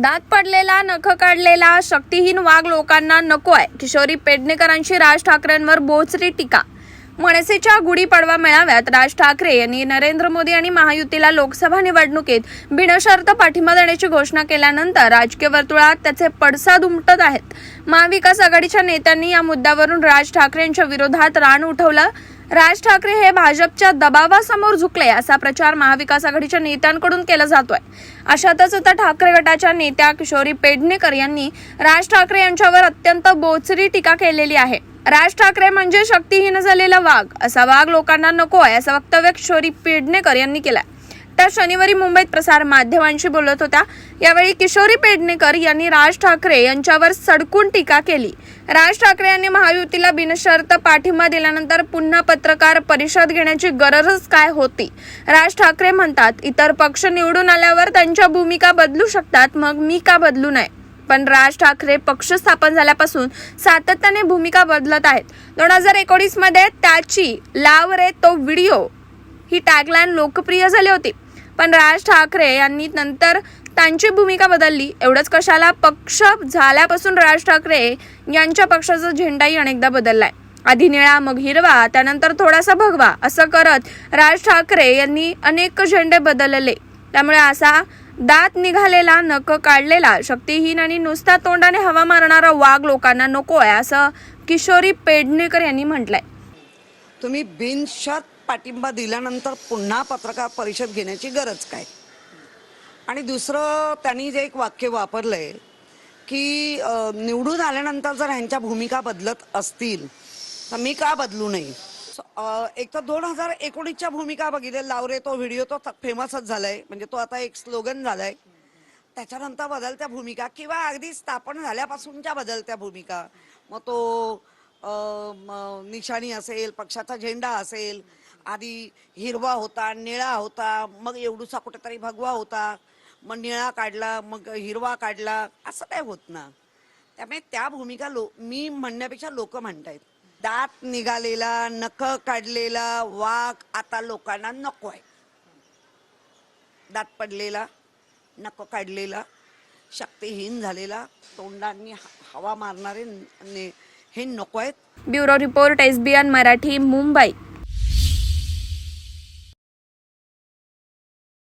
दात पडलेला नख काढलेला शक्तिहीन वाघ लोकांना नको आहे किशोरी पेडणेकरांची राज ठाकरेंवर बोचरी टीका मनसेच्या गुढीपाडवा मेळाव्यात राज ठाकरे यांनी नरेंद्र मोदी आणि महायुतीला लोकसभा निवडणुकीत बिनशर्त पाठिंबा देण्याची घोषणा केल्यानंतर राजकीय वर्तुळात त्याचे पडसाद उमटत आहेत. महाविकास आघाडीच्या नेत्यांनी या मुद्द्यावरून राज ठाकरे यांच्या विरोधात रान उठवलं. राज ठाकरे हे भाजपच्या दबावासमोर झुकले असा प्रचार महाविकास आघाडीच्या नेत्यांकडून केला जातोय. अशातच आता ठाकरे गटाच्या नेत्या किशोरी पेडणेकर यांनी राज ठाकरे यांच्यावर अत्यंत बोचरी टीका केलेली आहे. राज ठाकरे म्हणजे शक्तीहीन झालेला वाघ. असा वाघ लोकांना नको आहे असं वक्तव्य किशोरी पेडणेकर यांनी केलं त्या शनिवारी मुंबईत प्रसार माध्यमांशी बोलत होत्या. यावेळी किशोरी पेडणेकर यांनी राज ठाकरे यांच्यावर सडकून टीका केली. राज ठाकरे यांनी महायुतीला बिनशर्त पाठिंबा दिल्यानंतर पुन्हा पत्रकार परिषद घेण्याची गरजच काय होती? राज ठाकरे म्हणतात इतर पक्ष निवडून आल्यावर त्यांच्या भूमिका बदलू शकतात मग मी का बदलू नये? पण राज ठाकरे पक्ष स्थापन झाल्यापासून सातत्याने भूमिका बदलत आहेत. दोन हजार एकोणीसमध्ये त्याची लाव रे तो व्हिडिओ ही टॅगलाईन लोकप्रिय झाली होती. पण राज ठाकरे यांनी नंतर त्यांची भूमिका बदलली. एवढंच कशाला? पक्ष झाल्यापासून राज ठाकरे यांच्या पक्षाचा झेंडाही अनेकदा बदललाय. आधी निळा मग हिरवा त्यानंतर थोडासा भगवा असं करत राज ठाकरे यांनी अनेक झेंडे बदलले. त्यामुळे असा दात निघालेला नख काढलेला शक्तीहीन आणि नुसत्या तोंडाने हवा मारणारा वाघ लोकांना नको आहे असं किशोरी पेडणेकर यांनी म्हटलंय. तुम्ही बिनशर्त पाठिंबा दिल्यानंतर पुन्हा पत्रकार परिषद घेण्याची गरज काय? आणि दुसरं त्यांनी जे एक वाक्य वापरलंय की निवडून आल्यानंतर जर ह्यांच्या भूमिका बदलत असतील तर मी का बदलू नये? एक तर दोन हजार एकोणीसच्या भूमिका बघितल्या. लावरे तो व्हिडिओ तो फेमसच झालाय. म्हणजे तो आता एक स्लोगन झालाय. त्याच्यानंतर बदलत्या भूमिका किंवा अगदी स्थापन झाल्यापासूनच्या बदलत्या भूमिका. मग तो निशाणी असेल पक्षाचा झेंडा असेल आधी हिरवा होता निळा होता मग एवढूसा कुठेतरी भगवा होता मग निळा काढला मग हिरवा काढला असं काय होत ना. त्यामुळे त्या भूमिका लो मी म्हणण्यापेक्षा लोक म्हणतायत. दात निघालेला नख काढलेला वाघ आता लोकांना नको आहे दात पडलेला नख काढलेला शक्तिहीन झालेला तोंडांनी ह- हवा मारणारे ने हे नको आहेत bureau report S B N Marathi Mumbai.